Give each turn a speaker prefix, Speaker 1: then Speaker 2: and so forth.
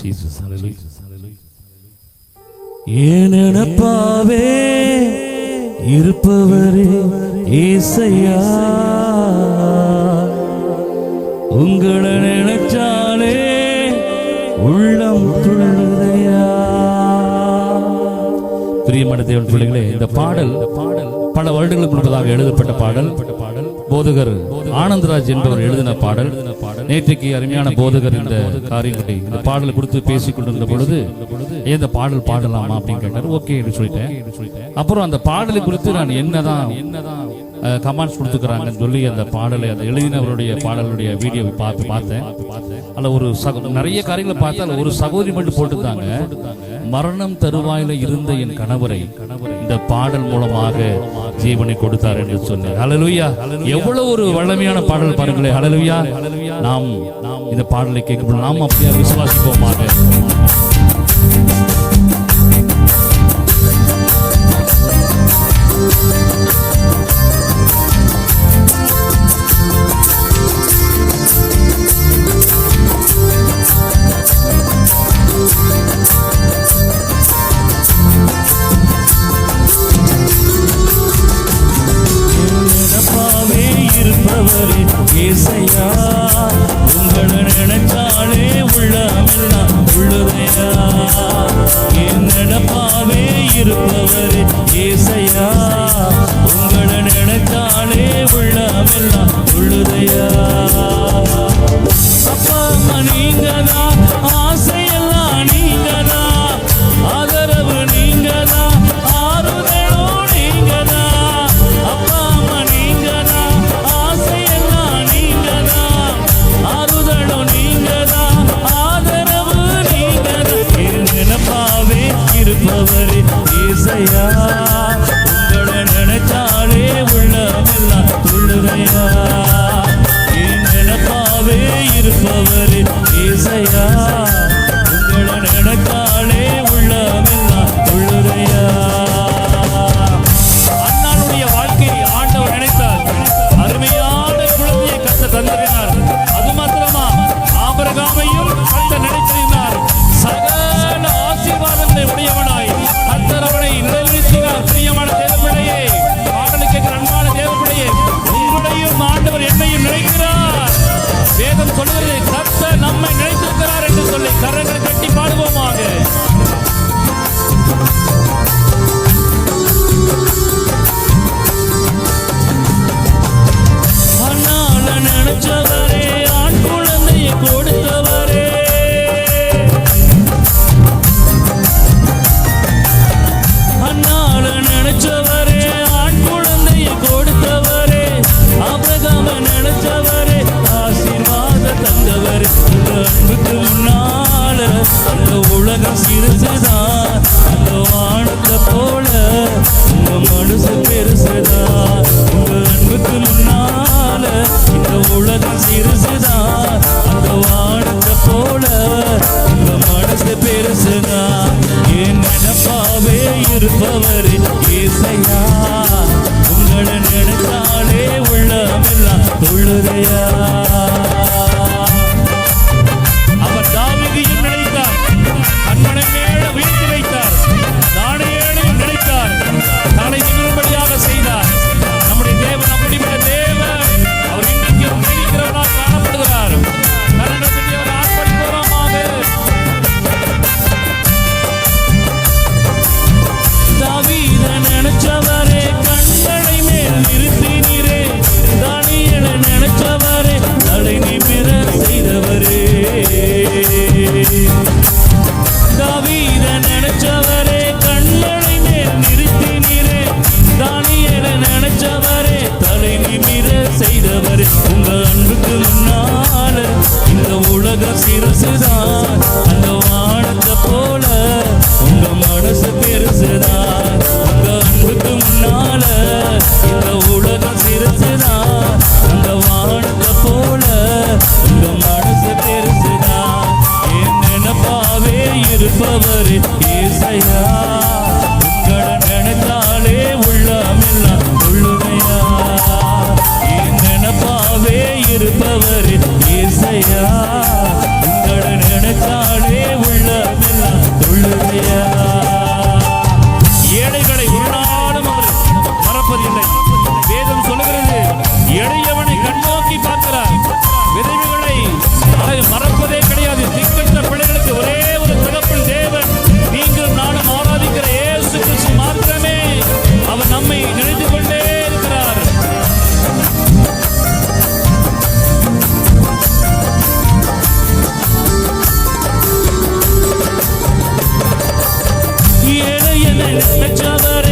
Speaker 1: Hallelujah. ஏன் நினப்பாவே? இருப்பவரே ஏசையா. உங்களை நினைச்சாலே உள்ளம் துள்ளுதையா பிரியமான தேவன் பிள்ளைகளே இந்த பாடல் பாடல் பல வருடங்களுக்கு முன்பதாக எழுதப்பட்ட பாடல் பாடல். போதகர் ஆனந்தராஜ் என்பவர் எழுதின பாடல். நேற்றைக்கு அருமையான போதகர் இந்த காரியங்களை இந்த பாடலை கொடுத்து பேசிக் கொண்டிருந்த பொழுது "ஏன் இந்த பாடல் பாடலாமா? அப்படின்னு கேட்டார். ஓகே என்று சொல்லிட்டேன். அப்புறம் அந்த பாடலை குறித்து நான் என்னதான் என்னதான் கமெண்ட்ஸ் கொடுத்துக்கிறாங்கன்னு சொல்லி அந்த பாடலை அந்த எழுதினவருடைய பாடலுடைய வீடியோவை பார்த்து பார்த்தேன். அதில் ஒரு சக நிறைய காரியங்களை பார்த்தா அதில் ஒரு சகோதரி மட்டும் போட்டுருந்தாங்க. மரணம் தருவாயில இருந்த என் கணவரை இந்த பாடல் மூலமாக ஜீவனை கொடுத்தார் என்று சொன்னார் அலலுயா எவ்வளவு ஒரு வல்லமையான பாடல் பாருங்களேன். அலலுயா நாம் நாம் இந்த பாடலை கேட்கும்போது நாம் அப்படியா விசுவாசிப்போமாக துள்ளுதையா என் நினப்பாவே இருப்பவரே ஏசையா உங்களை நினைச்சாலே தொழுதையா melek çalar